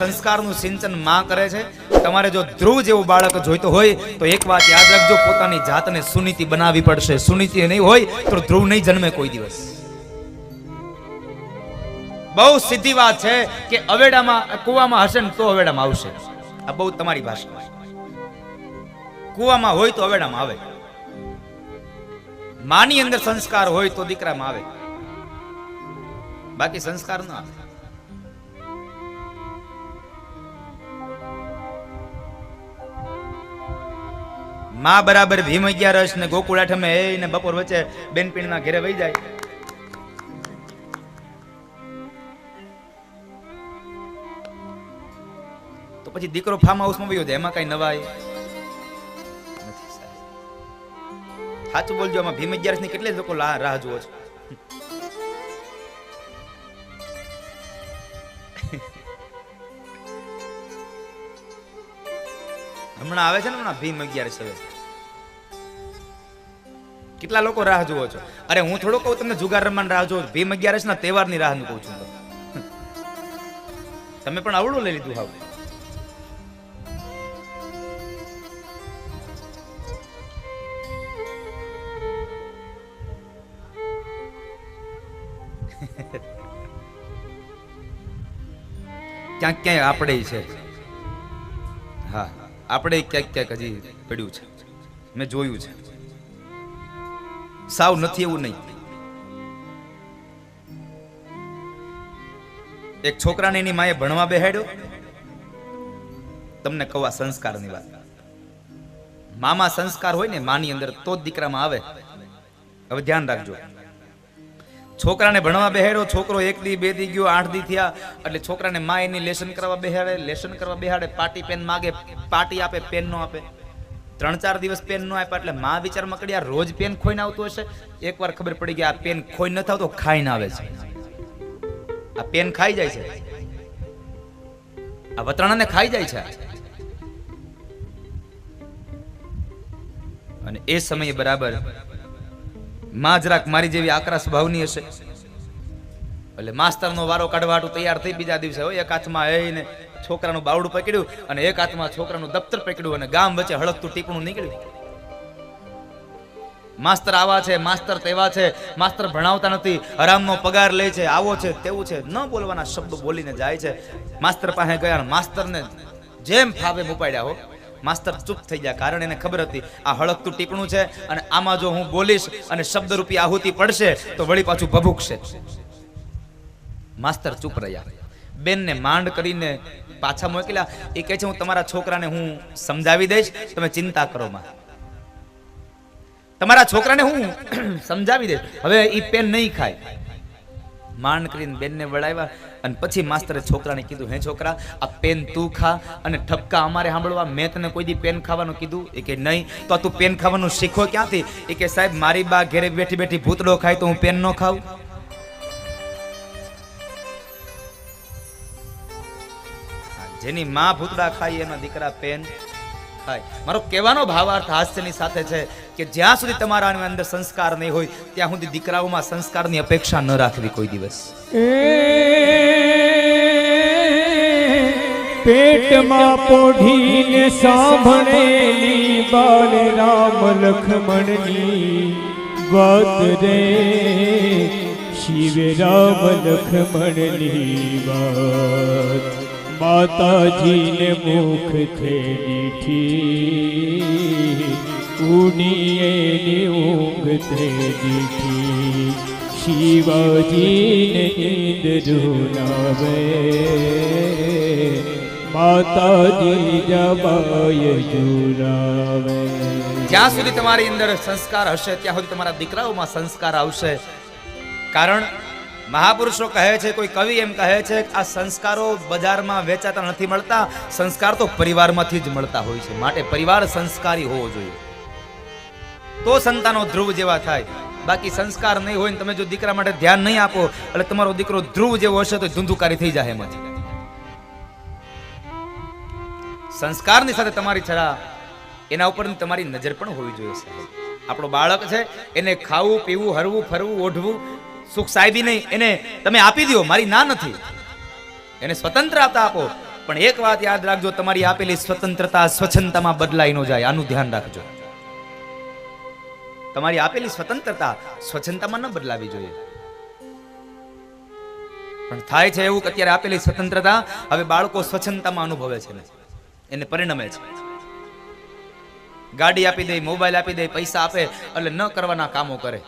સંસ્કારનું સિંચનમાં કરે છે. તમારે જો ધ્રુવ જેવું બાળક જોઈતો હોય, તો એક વાત યાદ રાખજો, પોતાની જાતને સુનીતિ બનાવવી પડશે. સુનીતિ નહીં હોય, તો ધ્રુવ નહીં જન્મે કોઈ દિવસ. બહુ સીધી વાત છે કે અવેડામાં, કુવામાં હશે ને તો અવેડામાં આવશે. આ બહુ તમારી ભાષા. કુવામાં હોય તો અવેડામાં આવે. માની અંદર સંસ્કાર હોય તો દીકરામાં આવે. બાકી સંસ્કાર ન આવે. માં બરાબર ભીમ અગિયારસ ને ગોકુળ આઠમે એ ને બપોર વચ્ચે બેનપીણના ઘેરે વહી જાય. તો પછી દીકરો ફાર્મ હાઉસમાં વયો જાય, એમાં કઈ નવાય. સાચું બોલજો, આમાં ભીમ અગિયારસની કેટલી લોકો રાહ જુઓ છો. હમણાં આવે છે ને હમણાં ભીમ અગિયારસ હવે? કેટલા લોકો રાહ જુઓ છો? અરે, હું થોડો કહું, તમને જુગાર રમવાની રાહ જોઉં ભીમ અગિયારસ ના તહેવારની રાહ કહું છું. તમે પણ આવડું લઈ લીધું હાવ. ક્યાંક ક્યાંય આપણે છે. હા, આપણે ક્યાંક ક્યાંક હજી પડ્યું છે. મેં જોયું છે. સાવ નથી એવું નહીં. એક છોકરાને એની માએ ભણવા બેહાડ્યો. તમને કહું સંસ્કારની વાત. મામા સંસ્કાર હોય ને માની અંદર તો જ દીકરામાં આવે. હવે ધ્યાન રાખજો. છોકરાને ભણવા બેહાડ્યો, છોકરો એક દી, બે દી ગયો, આઠ દી થયા. એટલે છોકરાને મા એની લેસન કરવા બેહાડે, લેસન કરવા બેહાડે, પાટી પેન માગે, પાટી આપે, પેન નો આપે. ત્રણ ચાર દિવસ પેન નો આપ્યા એટલે મા વિચાર મકડી આ રોજ પેન ખોઈને આવતું હશે. એકવાર ખબર પડી ગઈ આ પેન ખોઈ નથી આવતો ખાઈને આવે છે. આ પેન ખાઈ જાય છે. આ વતરાણાને ખાઈ જાય છે. અને એ સમયે બરાબરમાં જરાક મારી જેવી આકરા સ્વભાવની હશે. એટલે માસ્તરનો વારો કાઢવા તૈયાર થઈ બીજા દિવસે હોય એક હાથમાં એને છોકરાનું બાવડું પકડ્યું અને એક હાથમાં છોકરાનું દફતર પકડ્યું અને ગામ વચ્ચે હળકતું ટીપણું નીકળ્યું. માસ્તર આવા છે, માસ્તર તેવા છે, માસ્તર ભણાવતા નથી, હરામનો પગાર લે છે, આવો છે, તેવું છે, ન બોલવાના શબ્દ બોલીને જાય છે. માસ્તર પાસે ગયા માસ્તરને જેમ ફાવે મુપાડ્યા હો. માસ્તર ચૂપ થઈ ગયા કારણ એને ખબર હતી, આ હળકતું ટીપણું છે અને આમાં જો હું બોલીશ અને શબ્દરૂપી આહુતિ પડશે તો વળી પાછું ભભૂકશે. માસ્તર ચૂપ રહ્યા. બેનને માંડ કરીને પાછા મોકલ્યા. એ કહે છે, હું તમારા છોકરાને હું સમજાવી દઈશ. તમે ચિંતા કરો માં. તમારા છોકરાને હું સમજાવી દઈશ. હવે એ પેન નહીં ખાય. માંડ કરીને બેનને વળાવ્યા અને પછી માસ્તરે છોકરાને કીધું, હે છોકરા, આ પેન તું ખા અને ઠપકા અમારે સાંભળવા. મેં તને કોઈ દી પેન ખાવાનું કીધું? એ કે નહીં. તો તું પેન ખાવાનું શીખો ક્યાંથી? એ કે સાહેબ, મારી બા ઘેરે બેઠી બેઠી ભૂતડો ખાય તો હું પેન ન ખાઉં. જેની માં ભૂતડા ખાય એનો દીકરા પેન ખાય મારો કહેવાનો ભાવાર્થ હાસ્યની સાથે છે કે જ્યાં સુધી તમારા અંદર સંસ્કાર નહીં હોય, ત્યાં સુધી દીકરાઓમાં સંસ્કારની અપેક્ષા ન રાખવી કોઈ દિવસ. પેટમાં પોઢીને સાંભળેલી બાલ રામ લખમણની વાત રે. શિવ રામ લખમણની વાત. માતાજીને મુખ દીઠી ઉડીએની ઊંઘ દીઠી શિવાજીને ઇન્દ્ર ઝુલાવે માતાજી જબાય ઝુલાવે. જ્યાં સુધી તમારી અંદર સંસ્કાર હશે, ત્યાં સુધી તમારા દીકરાઓમાં સંસ્કાર આવશે. કારણ મહાપુરુષો કહે છે, કોઈ કવિ એમ કહે છે કે આ સંસ્કારો બજારમાં વેચાતા નથી મળતા, સંસ્કાર તો પરિવારમાંથી જ મળતા હોય છે. માટે પરિવાર સંસ્કારી હોવો જોઈએ. તો સંતાનો ધ્રુવ જેવા થાય. બાકી સંસ્કાર નહીં હોય ને તમે જો દીકરા માટે ધ્યાન નહીં આપો, એટલે તમારો દીકરો ધ્રુવ જેવો હશે તો ધુંધુકારી થઈ જાય એમાંથી સંસ્કારની સાથે તમારી છડા એના ઉપર તમારી નજર પણ હોવી જોઈએ, સાહેબ. આપણો બાળક છે, એને ખાવું, પીવું, હરવું, ફરવું, ઓઢવું સુખ સાહેબી નહીં. એને તમે આપી દો મારી ના નથી. એને સ્વતંત્રતા આપો. પણ એક વાત યાદ રાખજો, તમારી આપેલી સ્વતંત્રતા સ્વચ્છતામાં બદલાઈ ન જાય. આનું ધ્યાન રાખજો. તમારી આપેલી સ્વતંત્રતા સ્વચ્છતામાં ન બદલાવી જોઈએ. પણ થાય છે એવું કે અત્યારે આપેલી સ્વતંત્રતા હવે બાળકો સ્વચ્છતામાં અનુભવે છે એને પરિણમે છે. ગાડી આપી દે, મોબાઈલ આપી દે, પૈસા આપે, એટલે ન કરવાના કામો કરે.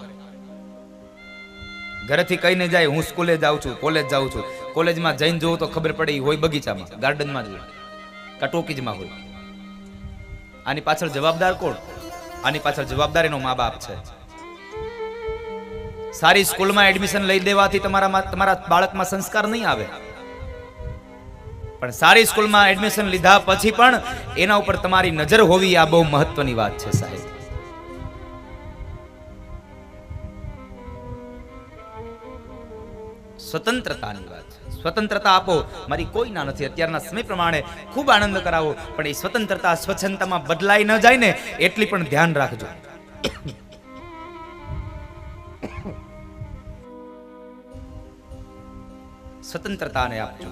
ઘરેથી કહીને જાય, હું સ્કૂલે જાઉં છું, કોલેજ જાઉં છું. કોલેજમાં જઈને જોઉં તો ખબર પડે એ હોય બગીચામાં, ગાર્ડનમાં જ હોય ટોકીજમાં હોય. આની પાછળ જવાબદાર કોણ? આની પાછળ જવાબદાર એનો મા બાપ છે. સારી સ્કૂલમાં એડમિશન લઈ દેવાથી તમારામાં, તમારા બાળકમાં સંસ્કાર નહીં આવે. પણ સારી સ્કૂલમાં એડમિશન લીધા પછી પણ એના ઉપર તમારી નજર હોવી આ બહુ મહત્વની વાત છે સાહેબ. સ્વતંત્રતાની વાત છે. સ્વતંત્રતા આપો. મારી કોઈ ના નથી. અત્યારના સમય પ્રમાણે ખૂબ આનંદ કરાવો. પણ એ સ્વતંત્રતા સ્વચ્છંદતામાં બદલાઈ ન જાય ને એટલી પણ ધ્યાન રાખજો. સ્વતંત્રતાને આપજો.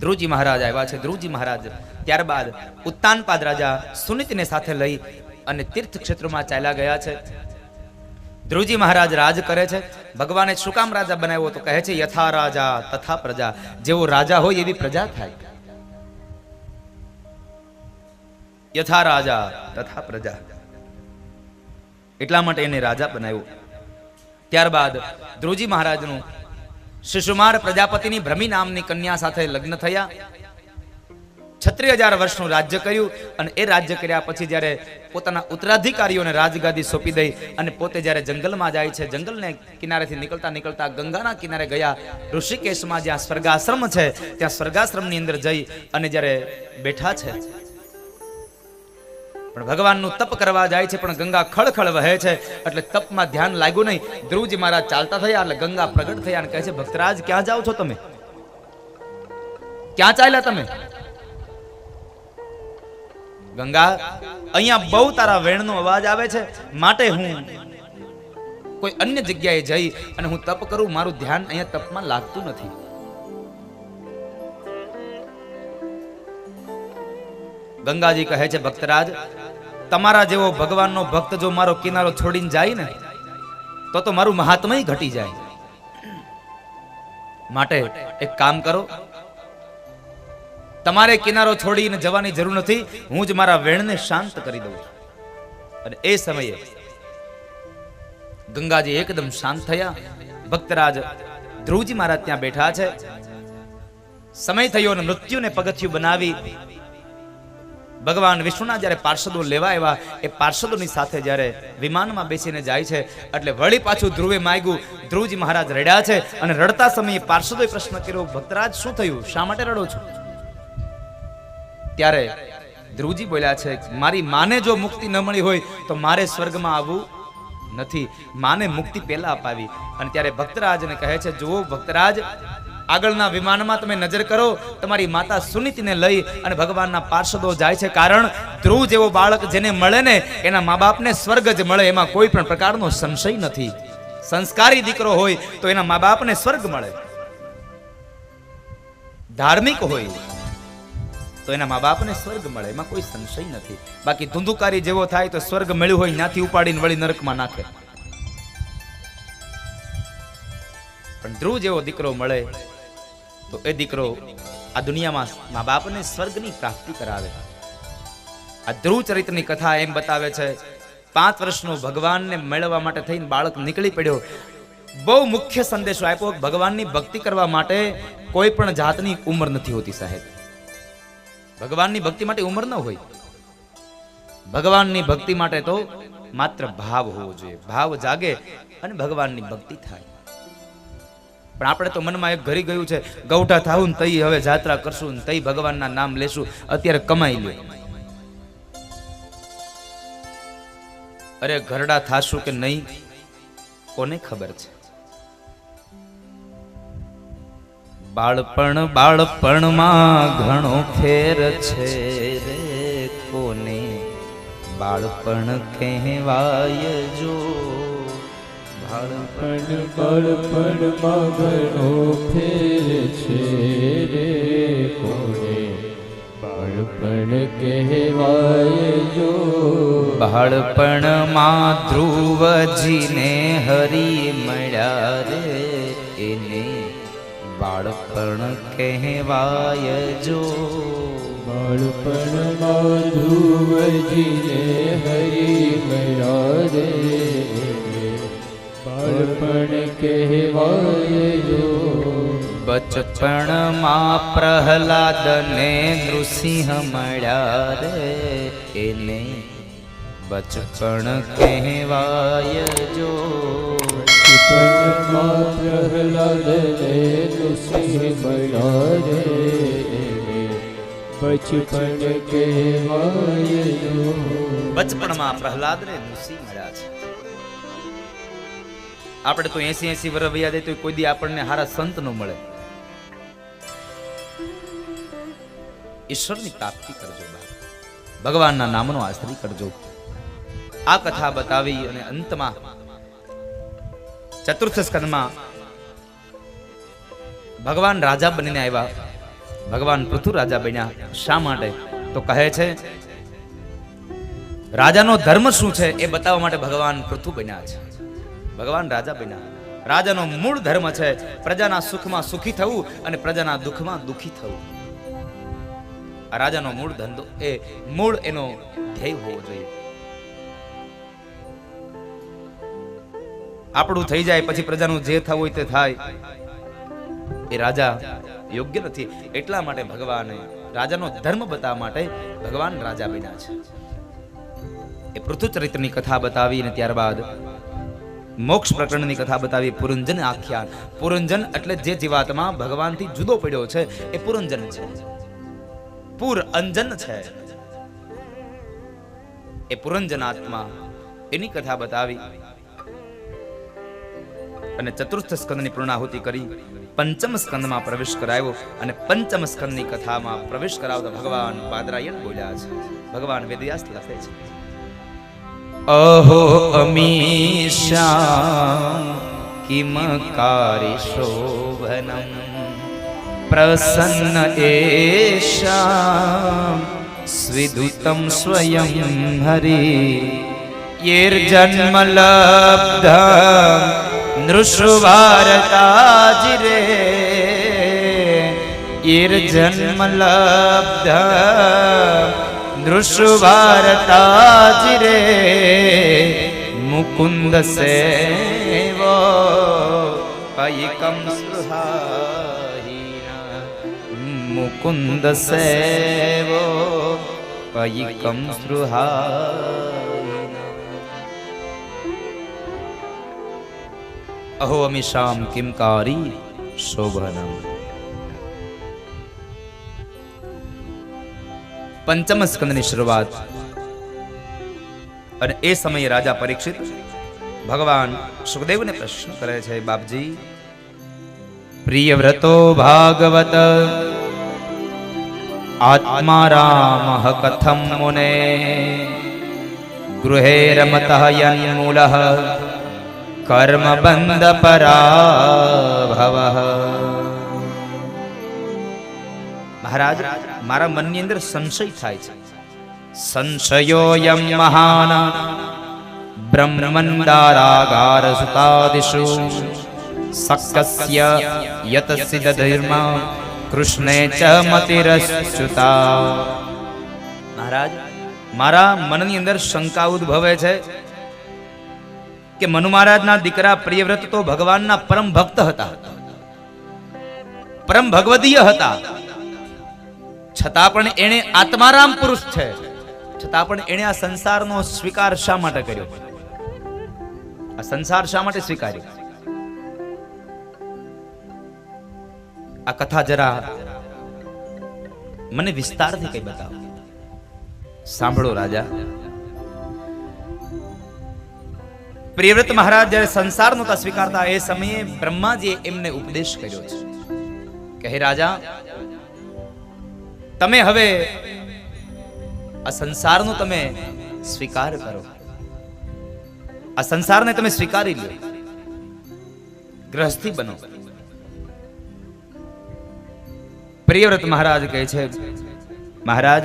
ધ્રુવજી મહારાજ આવ્યા છે. ધ્રુવજી મહારાજ ત્યારબાદ ઉત્તાનપાદ રાજા સુનિતને સાથે લઈ અને તીર્થ ક્ષેત્રોમાં ચાલ્યા ગયા છે. ધ્રુવજી મહારાજ રાજ કરે છે. ભગવાને શું કામ રાજા બનાવ્યો તો કહે છે, યથા રાજા, તથા પ્રજા. જેવો રાજા હોય એવી પ્રજા થાય. યથા રાજા, તથા પ્રજા. એટલા માટે એને રાજા બનાવ્યો. ત્યારબાદ ધ્રુવજી મહારાજનું શિશુમાર પ્રજાપતિની ભ્રમી નામની કન્યા સાથે લગ્ન થયા. છત્રીસ હજાર વર્ષનું રાજ્ય કર્યું અને એ રાજ્ય કર્યા પછી જ્યારે પોતાના ઉત્તરાધિકારીઓને રાજગાદી સોંપી દઈ અને પોતે જ્યારે જંગલમાં જાય છે, જંગલને કિનારેથી નીકળતા નીકળતા ગંગાના કિનારે ગયા, ઋષિકેશમાં જ્યાં સ્વર્ગાશ્રમ છે, ત્યાં સ્વર્ગાશ્રમની અંદર જઈ અને જ્યારે બેઠા છે. પણ ભગવાનનું તપ કરવા જાય છે, પણ ગંગા ખળખળ વહે છે, એટલે તપમાં ધ્યાન લાગ્યું નહીં. ધ્રુવજી મહારાજ ચાલતા થયા એટલે ગંગા પ્રગટ થયા અને કહે છે, ભક્તરાજ, ક્યાં જાઓ છો તમે? ક્યાં ચાલ્યા તમે? ગંગા, અહીંયા બહુ તારા વેણનો અવાજ આવે છે. માટે હું કોઈ અન્ય જગ્યાએ જઈ અને હું તપ કરું, મારું ધ્યાન અહીંયા તપમાં લાગતું નથી. ગંગાજી કહે છે, ભક્તરાજ, તમારા જેવો ભગવાનનો ભક્ત જો મારો કિનારો છોડીને જાય ને, તો તો મારું મહાત્મય ઘટી જાય. માટે એક કામ કરો તમારે કિનારો છોડીને જવાની જરૂર નથી. હું જ મારા વેણને શાંત કરી દઉં અને એ સમયે ગંગાજી એકદમ શાંત થયા. ભક્તરાજ ધ્રુવજી મહારાજ ત્યાં બેઠા છે. સમય થયો અને મૃત્યુને પગથિયું બનાવી. ભગવાન વિષ્ણુના જ્યારે પાર્ષદો લેવા આવ્યા, એ પાર્ષદોની સાથે જ્યારે વિમાનમાં બેસીને જાય છે, એટલે વળી પાછું ધ્રુવે માગ્યું, ધ્રુવજી મહારાજ રડ્યા છે. અને રડતા સમયે પાર્ષદોએ પ્રશ્ન કર્યો, ભક્તરાજ, શું થયું? શા માટે રડો છો? ત્યારે ધ્રુવજી બોલ્યા છે, મારી માને જો મુક્તિ ન મળી હોય, તો મારે સ્વર્ગમાં આવવું નથી. માને મુક્તિ પહેલા અપાવી. અને ત્યારે ભક્તરાજને કહે છે, જુઓ ભક્તરાજ, આગળના વિમાનમાં તમે નજર કરો, તમારી માતા સુનિતિને લઈ અને ભગવાનના પાર્ષદો જાય છે. કારણ ધ્રુવ જેવો બાળક જેને મળે ને, એના મા બાપને સ્વર્ગ જ મળે, એમાં કોઈ પણ પ્રકારનો સંશય નથી. સંસ્કારી દીકરો હોય, તો એના મા બાપને સ્વર્ગ મળે. ધાર્મિક હોય તો એના મા બાપને સ્વર્ગ મળે, એમાં કોઈ સંશય નથી. બાકી ધુંધુકારી જેવો થાય તો સ્વર્ગ મળ્યું હોય ત્યાંથી ઉપાડીને વળી નરકમાં નાખે. પણ ધ્રુવ જેવો દીકરો મળે, તો એ દીકરો આ દુનિયામાં મા બાપને સ્વર્ગની પ્રાપ્તિ કરાવે. આ ધ્રુવ ચરિત્રની કથા એમ બતાવે છે, પાંચ વર્ષનો ભગવાનને મેળવવા માટે થઈને બાળક નીકળી પડ્યો. બહુ મુખ્ય સંદેશો આપ્યો, ભગવાનની ભક્તિ કરવા માટે કોઈ પણ જાતની ઉંમર નથી હોતી સાહેબ. ભગવાનની ભક્તિ માટે ઉંમર ન હોય. ભગવાનની ભક્તિ માટે તો માત્ર ભાવ હોવો જોઈએ. ભાવ જાગે અને ભગવાનની ભક્તિ થાય. પણ આપણે તો મનમાં એક ઘરી ગયું છે, ગૌઠા થાવું ને તઈ હવે જાત્રા કરશું ને તઈ ભગવાનના નામ લેશું. અત્યારે કમાઈ લે અરે ઘરડા થાશું કે નહીં, કોને ખબર છે? બાળપણ બાળપણમાં ઘણો ફેર છે રે કોને? બાળપણ કહેવાય જો. બાળપણ બાળપણમાં ઘણો ફેર છે રે કોને? બાળપણ કહેવાય જો. બાળપણમાં ધ્રુવજીને હરી મળ્યા રે. એને બાળપણ કહેવાય જો. બાળપણ માધુવજીને હરી મયા રે. બાળપણ કહેવાય જો. બચપણમાં પ્રહલાદને નૃસિંહ મળ્યા રે. એને બચપણ કહેવાય જો. આપણે તો એસી એસી વર્ષ વૈયા દે તો કોઈ દી આપણને હારા સંત નો મળે. ઈશ્વરની પ્રાપ્તિ કરજો. ભગવાનના નામનો આશ્રય કરજો. આ કથા બતાવી અને અંતમાં ચતુર્થ સ્કંદમાં ભગવાન રાજા બનીને આવ્યા. ભગવાન પૃથુ રાજા બન્યા. શા માટે? તો કહે છે, રાજાનો ધર્મ શું છે એ બતાવવા માટે ભગવાન પૃથુ બન્યા છે. ભગવાન રાજા બન્યા. રાજાનો મૂળ ધર્મ છે, પ્રજાના સુખમાં સુખી થવું અને પ્રજાના દુઃખમાં દુઃખી થવું. આ રાજાનો મૂળ ધંધો એ, મૂળ એનો ધ્યેય હોવો જોઈએ. આપણું થઈ જાય, પછી પ્રજાનું જે થવું હોય તે થાય. એ રાજા યોગ્ય નથી. એટલા માટે ભગવાને રાજાનો ધર્મ બતાવવા માટે ભગવાન રાજા બન્યા છે. એ પૃથુચરિત્રની કથા બતાવી ત્યારબાદ મોક્ષ પ્રકરણની કથા બતાવી પુરંજન આખ્યાન. પુરંજન એટલે જે જીવાત્મા ભગવાનથી જુદો પડ્યો છે, એ પુરંજન છે. પુર અંજન છે. એ પુરંજન આત્મા એની કથા બતાવી અને ચતુર્થ સ્કંદની પૂર્ણાહુતિ કરી, પંચમ સ્કંદમાં પ્રવેશ કરાવ્યો અને પંચમ સ્કંદની કથામાં પ્રવેશ કરાવતા ભગવાન પાદરાયણ બોલ્યા છે. ભગવાન વેદવ્યાસ લખે છે. અહો અમીશા, કિમ કારી શોભનમ પ્રસન્ન એશા સ્વિદુતમ સ્વયં હરિ યેર્જન્મ લબ્ધ નૃષુવારતાજિરે જન્મ લબ્ધ નૃષુવારતાજિરે મુકુંદ સેવો પૈકમ સ્પૃહાહીન મુકુંદ સેવો પૈકમ સ્પૃહાહીન અહો અમિષામ કિમકારી શોભનમ પંચમ સ્કંદની શરૂઆત અને એ સમયે રાજા પરીક્ષિત ભગવાન સુખદેવને પ્રશ્ન કરે છે બાપજી પ્રિય વ્રતો ભાગવત આત્મા રામ કથમ મુને ગૃહે રમત યન્મૂલ કર્મ બંધ પરાભવ મહારાજ મારા મનની અંદર સંશય થાય છે સંશયોયમ મહાન બ્રહ્મંદારાગાર સુતાદિષુ સક્કસ્ય યત સિદ્ધર્મ કૃષ્ણે ચ મતિરશ્ચુતા મહારાજ મારા મનની અંદર શંકા ઉદ્ભવે છે કે મનુ મહારાજના દીકરા પ્રિયવ્રત તો ભગવાનના પરમ ભક્ત હતા. પરમ ભગવદીય હતા. છતાં પણ એણે આત્મારામ પુરુષ છે. છતાં પણ એણે આ સંસારનો સ્વીકાર શા માટે કર્યો? આ સંસાર શા માટે સ્વીકાર્યો? આ કથા જરા મને વિસ્તારથી કઈ બતાવો. સાંભળો રાજા. પ્રિયવ્રત મહારાજ જ્યારે સંસાર નહોતા સ્વીકારતા એ સમયે બ્રહ્માજીએ એમને ઉપદેશ કર્યો છે. કે રાજા, તમે હવે આ સંસારનો તમે સ્વીકાર કરો. આ સંસારને તમે સ્વીકારી લો ગ્રહસ્થી બનો. પ્રિયવ્રત મહારાજ કહે છે, મહારાજ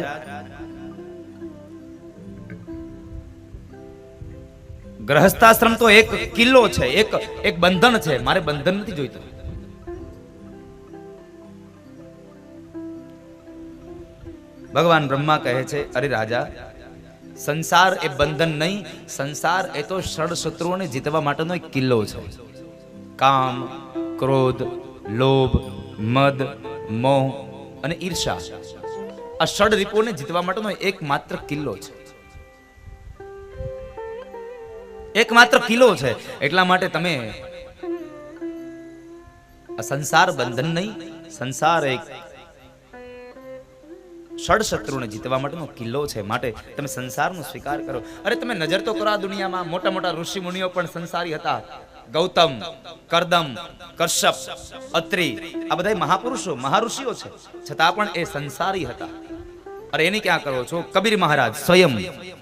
ગ્રહસ્થાશ્રમ તો એક કિલ્લો છે, એક એક બંધન છે. મારે બંધન નથી જોઈતું. ભગવાન બ્રહ્મા કહે છે, અરે રાજા, સંસાર એ બંધન નહીં, સંસાર એ તો ષડ શત્રુઓને જીતવા માટેનો એક કિલ્લો છે. કામ, ક્રોધ, લોભ, મદ, મોહ અને ઈર્ષા આ ષડ રીપોને જીતવા માટેનો એકમાત્ર કિલ્લો છે. એકમાત્ર કિલ્લો છે. એટલા માટે તમે સંસાર બંધન નહીં, સંસાર એક ષડશત્રુને જીતવા માટેનો કિલ્લો છે. માટે તમે સંસારનો સ્વીકાર કરો. અરે તમે નજર તો કરો આ દુનિયામાં. મોટા મોટા ઋષિ મુનિઓ પણ સંસારી હતા. ગૌતમ, કરદમ કશ્યપ અત્રિ આ બધા મહાપુરુષો, મહાઋષિઓ છે. છતાં પણ એ સંસારી હતા. અરે એને ક્યાં કરો છો? કબીર મહારાજ, સ્વયં.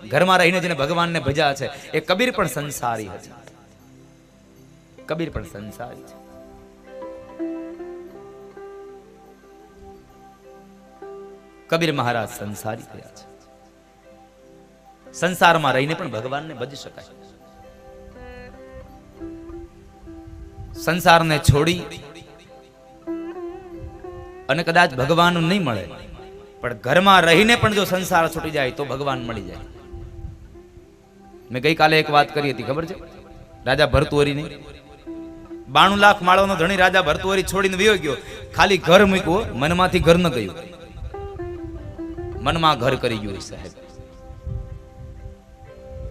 ઘરમાં રહીને જેને ભગવાનને ભજ્યા છે, એ કબીર પણ સંસારી હતા. કબીર પણ સંસારી છે કબીર મહારાજ સંસારી થયા છે. સંસારમાં રહીને પણ ભગવાનને ભજી શકાય. સંસારને છોડી અને કદાચ ભગવાન નહીં મળે પણ ઘરમાં રહીને પણ જો સંસાર છૂટી જાય તો ભગવાન મળી જાય. મેં ગઈકાલે એક વાત કરી હતી, ખબર છે? રાજા ભરતુહરીની. બાણું લાખ માળોનો ધણી રાજા ભરતુહરી છોડીને વયો ગયો. ખાલી ઘર મૂક્યું મનમાંથી ઘર ન ગયું. મનમાં ઘર કરી ગયું સાહેબ.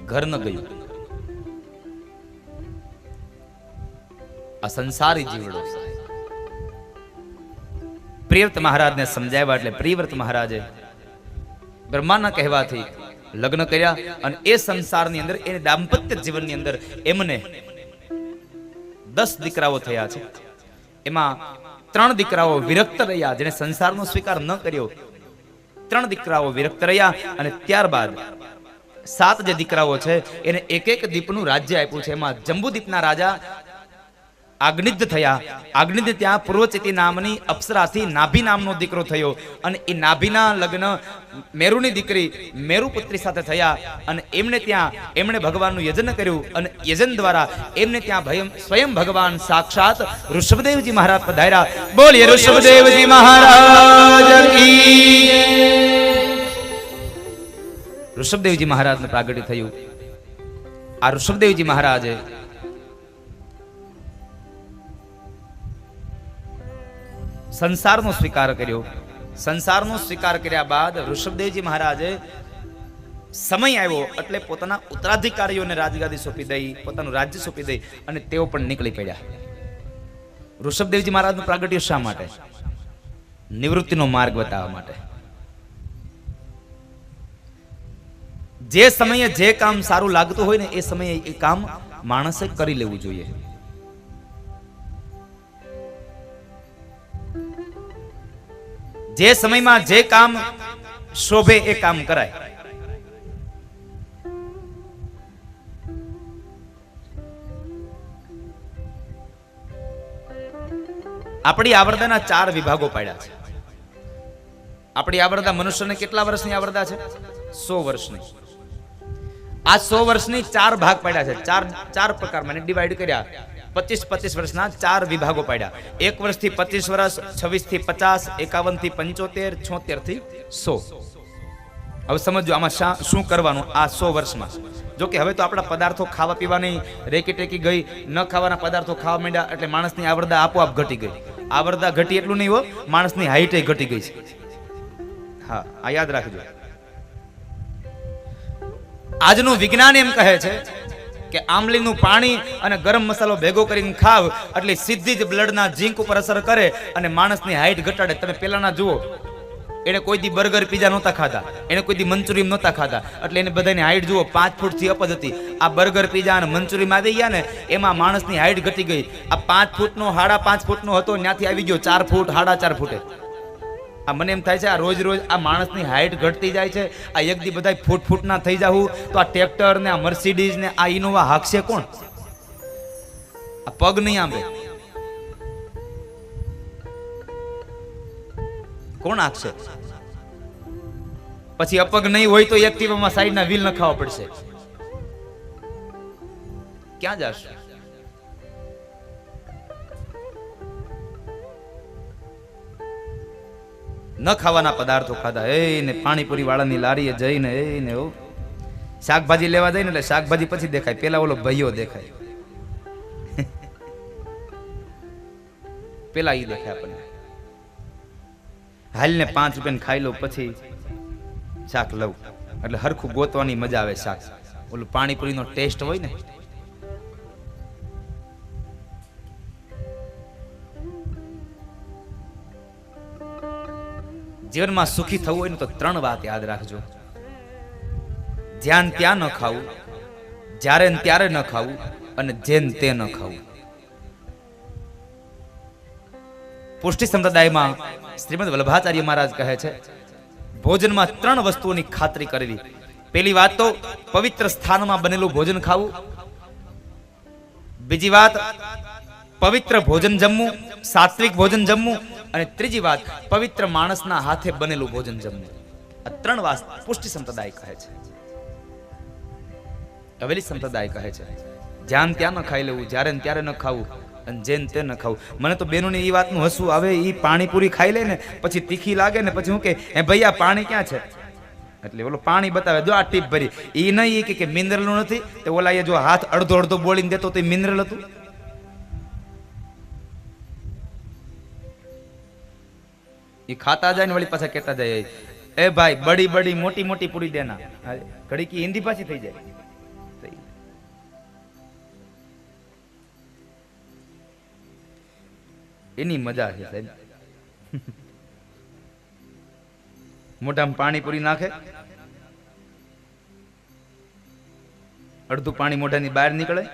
ઘર ન ગયું. આ સંસારી જીવડો સાહેબ. પ્રિયવ્રત મહારાજને સમજાવ્યા એટલે પ્રિયવ્રત મહારાજે બ્રહ્માના કહેવાથી લગ્ન કર્યા અને એ સંસારની અંદર, એ દાંપત્ય જીવનની અંદર એમને દસ દીકરાઓ થયા છે. એમાં ત્રણ દીકરાઓ વિરક્ત રહ્યા જેને સંસારનો સ્વીકાર ન કર્યો. ત્રણ દીકરાઓ વિરક્ત રહ્યા અને ત્યારબાદ સાત જે દીકરાઓ છે, એને એક એક દીપનું રાજ્ય આપ્યું છે. એમાં જંબુદીપના રાજા આગનિદ્ધ થયા. આગ્નિદ્ધ ત્યાં પૂર્વચિતી નામની અપ્સરાથી નાભી નામનો દીકરો થયો અને એ નાભીના લગ્ન મેરુની દીકરી મેરુપુત્રી સાથે થયા અને એમને ત્યાં, એમણે ભગવાનનું યજન કર્યું અને યજન દ્વારા એમને ત્યાં સ્વયં ભગવાન સાક્ષાત ઋષભદેવજી મહારાજ પધાર્યા. બોલીએ, ઋષભદેવજી મહારાજ ઋષભદેવજી મહારાજને પ્રાગટ્ય થયું. આ ઋષભદેવજી મહારાજે સંસારનો સ્વીકાર કર્યો. સંસારનો સ્વીકાર કર્યા બાદ ઋષભદેવજી મહારાજે સમય આવ્યો એટલે પોતાના ઉત્તરાધિકારીઓને રાજગાદી સોંપી દઈ, પોતાનું રાજ્ય સોંપી દઈ અને તેઓ પણ નીકળી પડ્યા. ઋષભદેવજી મહારાજનું પ્રાગટ્ય શા માટે? નિવૃત્તિનો માર્ગ બતાવવા માટે. જે સમયે જે કામ સારું લાગતું હોય ને એ સમયે એ કામ માણસે કરી લેવું જોઈએ. જે સમયમાં જે કામ શોભે એ કામ કરાય. આપણી આવરદાના ચાર વિભાગો પાડ્યા છે. આપણી આવરદા મનુષ્યને કેટલા વર્ષની આવરદા છે? સો વર્ષની. આ સો વર્ષની ચાર ભાગ પાડ્યા છે. ચાર ચાર પ્રકારમાં ડિવાઈડ કર્યા. પચીસ પચીસ વર્ષના ચાર વિભાગો પાડ્યા. એક વર્ષથી પચીસ વર્ષ છવ્વીસથી પચાસ એકાવનથી પંચોતેર છોતેરથી સો. હવે સમજો આમાં શા શું કરવાનું આ સો વર્ષમાં? જો કે હવે તો આપણા પદાર્થો ખાવા પીવાની રેકી ટેકી ગઈ, ન ખાવાના પદાર્થો ખાવા માંડ્યા એટલે માણસની આવરદા આપોઆપ ઘટી ગઈ. આવરદા ઘટી એટલું નહીં હો, માણસની હાઈટ ઘટી ગઈ છે. હા, આ યાદ રાખજો. આજનું વિજ્ઞાન એમ કહે છે કે આંબલીનું પાણી અને ગરમ મસાલો ભેગો કરીને ખાવ, એટલે સીધી જ બ્લડના ઝીંક ઉપર અસર કરે અને માણસની હાઈટ ઘટાડે. તમે પહેલાંના જુઓ, એને કોઈ દી બર્ગર પીઝા નહોતા ખાધા, એને કોઈ દી મંચુરિયમ નહોતા ખાધા. એટલે એને બધાની હાઈટ જુઓ, પાંચ ફૂટથી અપજ હતી. આ બર્ગર પીઝા અને મંચુરિયમ આવી ગયા ને, એમાં માણસની હાઈટ ઘટી ગઈ. આ પાંચ ફૂટનો સાડા પાંચ ફૂટનો હતો, ત્યાંથી આવી ગયો, ચાર ફૂટ, સાડા ચાર ફૂટે. આ મને એમ થાય છે, આ રોજ રોજ આ માણસની હાઇટ ઘટતી જાય છે, આ એક દી બધા ફૂટ ફૂટના થઈ જાવું તો આ ટ્રેક્ટર ને, આ મર્સિડીઝ ને, આ ઇનોવા હાકશે કોણ? આ પગ નહીં આંબે. કોણ હાકશે? પછી અપગ નહીં હોય તો એક્ટિવામાં સાઈડના વ્હીલ નખાવા પડશે. ક્યાં જશે? ન ખાવાના પદાર્થો ખાધા. એ ને પાણીપુરી વાળાની લારીએ જઈને એ ને ઓ, શાકભાજી લેવા જઈને એટલે શાકભાજી પછી દેખાય. પેલા ઓલો ભાઈઓ દેખાય. પેલા ઈ દેખાય આપણને. હાલને પાંચ રૂપિયા ખાઈ લઉં પછી શાક લઉં. એટલે હરખું ગોતવાની મજા આવે શાક. ઓલું પાણીપુરીનો ટેસ્ટ હોય ને જીવનમાં સુખી થવું હોય તો ત્રણ વાત યાદ રાખજો. જ્યાં ત્યાં ન ખાવું, જ્યારે ને ત્યારે ન ખાવું અને જેન તે ન ખાવું. પુષ્ટિ સંપ્રદાયમાં શ્રીમદ વલ્લભાચાર્ય મહારાજ કહે છે, ભોજનમાં ત્રણ વસ્તુઓની ખાતરી કરવી. પેલી વાત તો પવિત્ર સ્થાનમાં બનેલું ભોજન ખાવું. બીજી વાત, પવિત્ર ભોજન જમવું, સાત્વિક ભોજન જમવું અને ત્રીજી વાત, પવિત્ર માણસના હાથે બનેલું ભોજન જમવું. આ ત્રણ વાત પુષ્ટિ સંપ્રદાય કહે છે. હવેલી સંપ્રદાય કહે છે, જ્યાં ત્યાં ન ખાઈ લેવું, જ્યારે ત્યારે ન ખાવું, અને જેન તે ન ખાવું. મને તો બેનોને એ વાતનું હસવું આવે એ પાણીપુરી ખાઈ લે ને, પછી તીખી લાગે ને, પછી હું કે એ ભાઈ પાણી ક્યાં છે? એટલે ઓલો પાણી બતાવે, જો આ ટીપ ભરી. એ નહીં કે મિનરલ નથી, તો ઓલા એ જો હાથ અડધો અડધો બોલીને દેતો તો મિનરલ હતું? એ ખાતા જાય ને વળી પાછા કહેતા જાય એ. ભાઈ, બડી બડી, મોટી મોટી પૂરી દેના ઘડી કી હિન્દી પાછી થઈ જાય. એની મજા છે સાહેબ. મોઢામાં પાણીપુરી નાખે. અડધું પાણી મોઢાની બહાર નીકળે.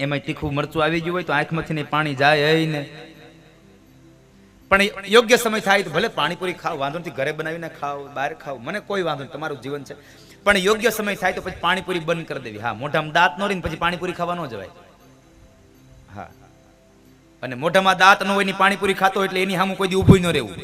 એમાં તીખું મરચું આવી ગયું હોય તો આંખમાંથી પાણી જાય ને. પણ યોગ્ય સમય થાય તો ભલે પાણીપુરી ખાવ વાંધો નથી ઘરે બનાવીને ખાવ બહાર ખાવ મને કોઈ વાંધો નહીં, તમારું જીવન છે. પણ યોગ્ય સમય થાય તો પછી પાણીપુરી બંધ કરી દેવી. હા, મોઢામાં દાંત ન રહીને પછી પાણીપુરી ખાવા ન જવાય. હા. અને મોઢામાં દાંત ન હોયની પાણીપુરી ખાતો એટલે એની સામું કોઈ ઊભું ન રહેવું.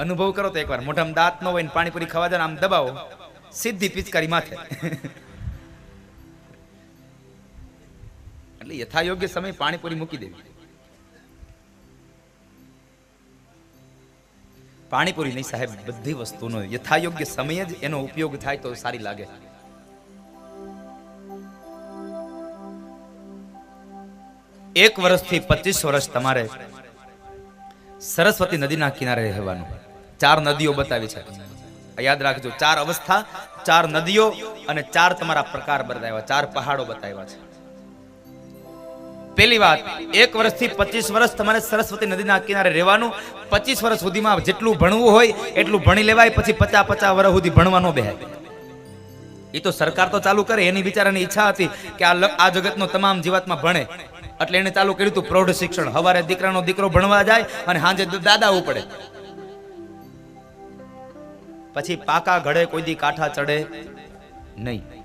અનુભવ કરો તો એકવાર. મોઢામાં દાંત ન હોય ને પાણીપુરી ખાવા જાય આમ દબાવો. સીધી પિચકારી માથે. એટલે યથાયોગ્ય સમય પાણીપુરી મૂકી દેવી. પાણીપુરી નહીં સાહેબ, બધી વસ્તુનો યથાયોગ્ય સમય જ એનો ઉપયોગ થાય તો સારી લાગે. એક વર્ષથી પચીસ વર્ષ તમારે સરસ્વતી નદીના કિનારે રહેવાનું. ચાર નદીઓ બતાવી છે. યાદ રાખજો, ચાર અવસ્થા, ચાર નદીઓ અને ચાર તમારા પ્રકાર બતાવ્યા, ચાર પહાડો બતાવ્યા છે. પેલી વાત, એક વર્ષથી પચીસ વર્ષ તમારે સરસ્વતી નદીના કિનારે રહેવાનું, પચીસ વર્ષ સુધીમાં જેટલું ભણવું હોય, એટલું ભણી લેવાય, પછી પચાસ પચાસ વર્ષ સુધી ભણવા ન બેહાય. એ તો સરકાર તો ચાલુ કરે, એની બિચારાની ઈચ્છા હતી કે આ આ જગતનો તમામ જીવાતમાં ભણે. એટલે એને ચાલુ કર્યું હતું પ્રૌઢ શિક્ષણ. હવારે દીકરાનો દીકરો ભણવા જાય અને સાંજે દાદા ઉપડે. પછી પાકા ઘડે કોઈ દી કાંઠા ચડે? નહીં.